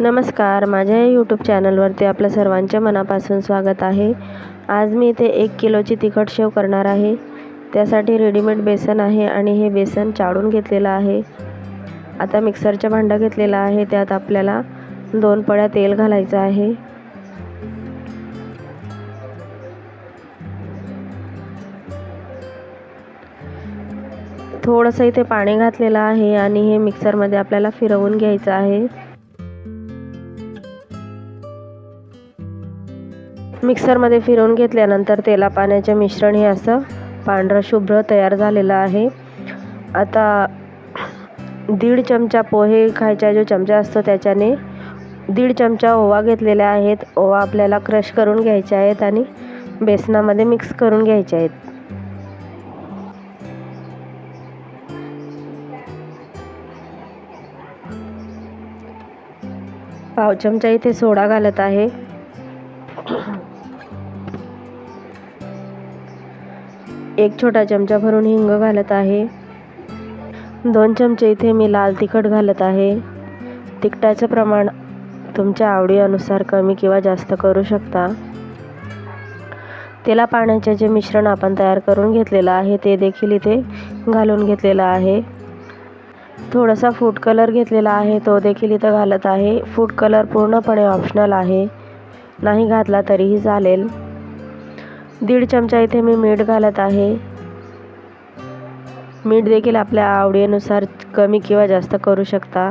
नमस्कार माझ्या यूट्यूब चॅनलवरती आपल्या सर्वांच्या मनापासून स्वागत आहे. आज मी इथे एक किलोची तिखट शेव करणार आहे. त्यासाठी रेडीमेड बेसन आहे आणि हे बेसन चाळून घेतलेलं आहे. आता मिक्सरचं भांडं घेतलेलं आहे. त्यात आपल्याला दोन पळ्या तेल घालायचं आहे. थोडंसं इथे पाणी घातलेलं आहे आणि हे मिक्सरमध्ये आपल्याला फिरवून घ्यायचं आहे. मिक्सरमध्ये फिरवून घेतल्यानंतर तेला पाण्याचे मिश्रण हे असं पांढरं शुभ्र तयार झालेलं आहे. आता दीड चमचा पोहे खायचा जो चमचा असतो त्याच्याने दीड चमचा ओवा घेतलेल्या आहेत. ओवा आपल्याला क्रश करून घ्यायचे आहेत आणि बेसनामध्ये मिक्स करून घ्यायचे आहेत. पाव चमचा इथे सोडा घालत आहे. एक छोटा चमचा भरून हिंग घालत आहे. दोन चमचे इथे मी लाल तिखट घालत आहे. तिखटाचं प्रमाण तुमच्या आवडीनुसार कमी किंवा जास्त करू शकता. तेला पाण्याचे जे मिश्रण आपण तयार करून घेतलेलं आहे ते देखील इथे घालून घेतलेलं आहे. थोडासा फूड कलर घेतलेला आहे तो देखील इथं घालत आहे. फूड कलर पूर्णपणे ऑप्शनल आहे. नाही घातला तरीही चालेल. दीड चमचा इथे मी मीठ घालत आहे. मीठ देखील आपल्या आवडीनुसार कमी किंवा जास्त करू शकता.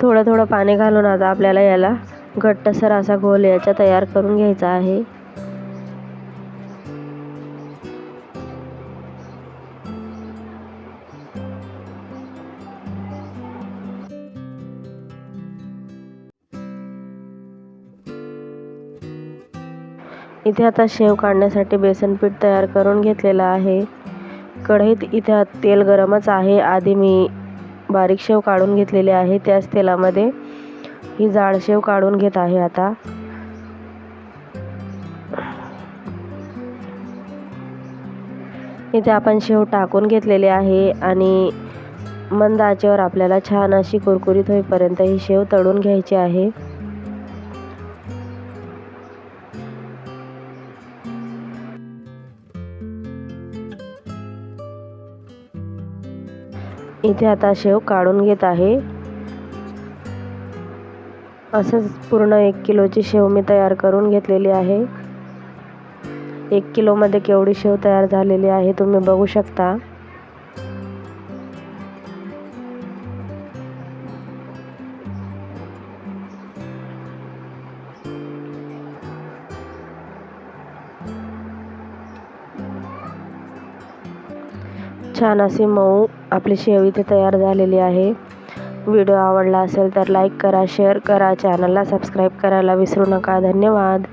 थोडं थोडं पाणी घालून आता आपल्याला याला घट्टसर असा घोल याचा तयार करून घ्यायचा आहे. इथे आता शेव काढण्यासाठी बेसन पीठ तयार करून घेतलेलं आहे. कढईत इथे तेल गरमच आहे. आधी मी बारीक शेव काढून घेतलेली आहे. त्याच तेलामध्ये ही जाड शेव काढून घेत आहे आता. इथे आपण शेव टाकून घेतलेले आहे आणि मंद आचेवर आपल्याला छान अशी कुरकुरीत होईपर्यंत ही शेव तळून घ्यायची आहे. इथे आता शेव काढून घेत आहे. असंच पूर्ण एक किलोची शेव मी तयार करून घेतलेली आहे. एक किलोमध्ये केवढी शेव तयार झालेली आहे तुम्ही बघू शकता. छान अशी मऊ आपली शेव इथे तयार झालेली आहे. व्हिडिओ आवडला असेल तर लाईक करा शेअर करा चॅनलला सबस्क्राईब करायला विसरू नका. धन्यवाद.